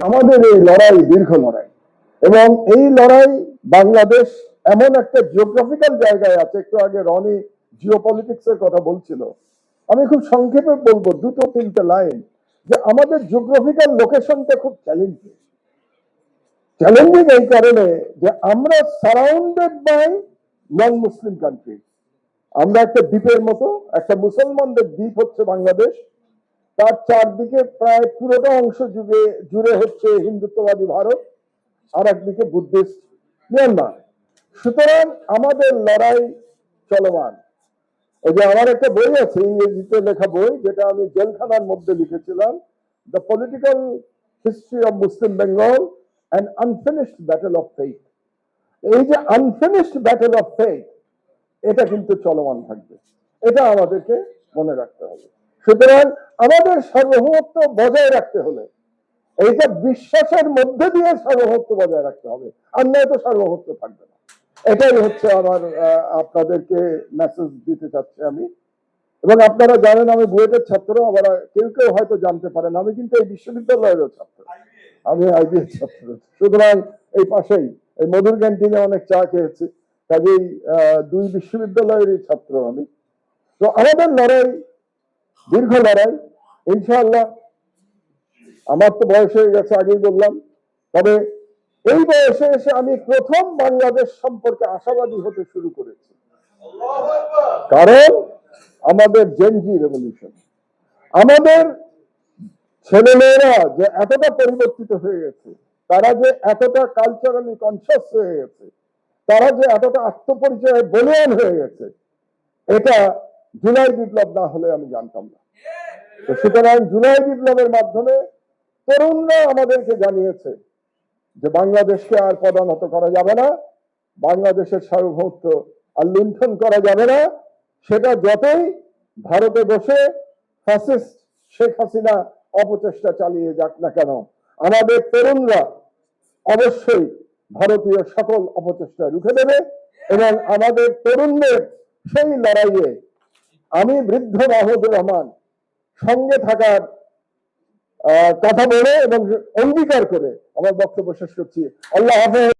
আমাদের এই লড়াই দীর্ঘ লড়াই। এবং এই লড়াই বাংলাদেশ এমন একটা জিওগ্রাফিক্যাল জায়গায় আছে, একটু আগে রনি জিওপলিটিক্স এর কথা বলছিল। আমি খুব সংক্ষেপে বলব, দুটো তিনটে লাইন যে আমাদের জিওগ্রাফিক্যাল লোকেশনটা খুব চ্যালেঞ্জিং চ্যালেঞ্জিং এই কারণে যে আমরা surrounded by non Muslim country আমরা একটা দ্বীপের মতো, একটা মুসলমানদের দ্বীপ হচ্ছে বাংলাদেশ তার চারদিকে প্রায় পুরোটা অংশ জুড়ে জুড়ে হচ্ছে হিন্দুত্ববাদী ভারত আর একদিকে বুদ্ধিস্ট মিয়ানমার। সুতরাং আমাদের লড়াই চলমান। ওই যে আমার একটা বই আছে, ইংরেজিতে লেখা বই, যেটা আমি জেলখানার মধ্যে লিখেছিলাম the political history of Muslim Bengal and unfinished battle of faith এই যে আনফিনিশড ব্যাটেল অফ ফেইথ এটা কিন্তু চলমান থাকবে। এটা আমাদেরকে মনে রাখতে হবে। সুতরাং আমাদের সার্বভৌমত্ব বজায় রাখতে হলে এইটা বিশ্বাসের মধ্যে দিয়ে সার্বভৌমত্ব বজায় রাখতে হবে। আর নয়তো সার্বভৌমত্ব থাকবে না। এটাই হচ্ছে আমার আপনাদেরকে মেসেজ দিতে চাচ্ছি আমি। এবং আপনারা জানেন আমি বুয়েটের ছাত্র আবার কেউ কেউ হয়তো জানতে পারেন, আমি কিন্তু এই বিশ্ববিদ্যালয়েরও ছাত্র। আমি আইবিএর ছাত্র। সুতরাং এই পাশেই, এই মধুর ক্যান্টিনে অনেক চা খেয়েছি। কাজেই দুই বিশ্ববিদ্যালয়েরই ছাত্র আমি। তো আমাদের লড়াই দীর্ঘ লড়াই। ইনশাআল্লাহ আমার তো বয়স হয়ে গেছে, আগেই বললাম। তবে এই বয়সে এসে আমি প্রথম বাংলাদেশ সম্পর্কে আশাবাদী হতে শুরু করেছি। কারণ আমাদের জেনজি রেভলিউশন আমাদের ছেলেমেয়েরা যে এতটা পরিবর্তিত হয়ে গেছে, তারা যে এতটা কালচারালি কনসিয়াস হয়ে গেছে, তারা যে এতটা আত্মপরিচয়ে বলিয়ান হয়ে গেছে, এটা জুলাই বিপ্লব না হলে আমি জানতাম না। তো সুতরাং জুলাই বিপ্লবের মাধ্যমে তরুণরা আমাদেরকে জানিয়েছে যে বাংলাদেশকে আর পদানত করা যাবে না, বাংলাদেশের সার্বভৌমত্ব আর লুণ্ঠন করা যাবে না। সেটা যতই ভারতে বসে ফ্যাসিস্ট শেখ হাসিনা অপচেষ্টা চালিয়ে যাক না কেন, আমাদের তরুণরা অবশ্যই ভারতীয় সকল অপচেষ্টা রুখে দেবে এবং আমাদের তরুণদের সেই লড়াইয়ে আমি বৃদ্ধ মাহমুদুর রহমান সঙ্গে থাকার কথা বলে এবং অঙ্গীকার করে আমার বক্তব্য শেষ করছি। আল্লাহ হাফেজ।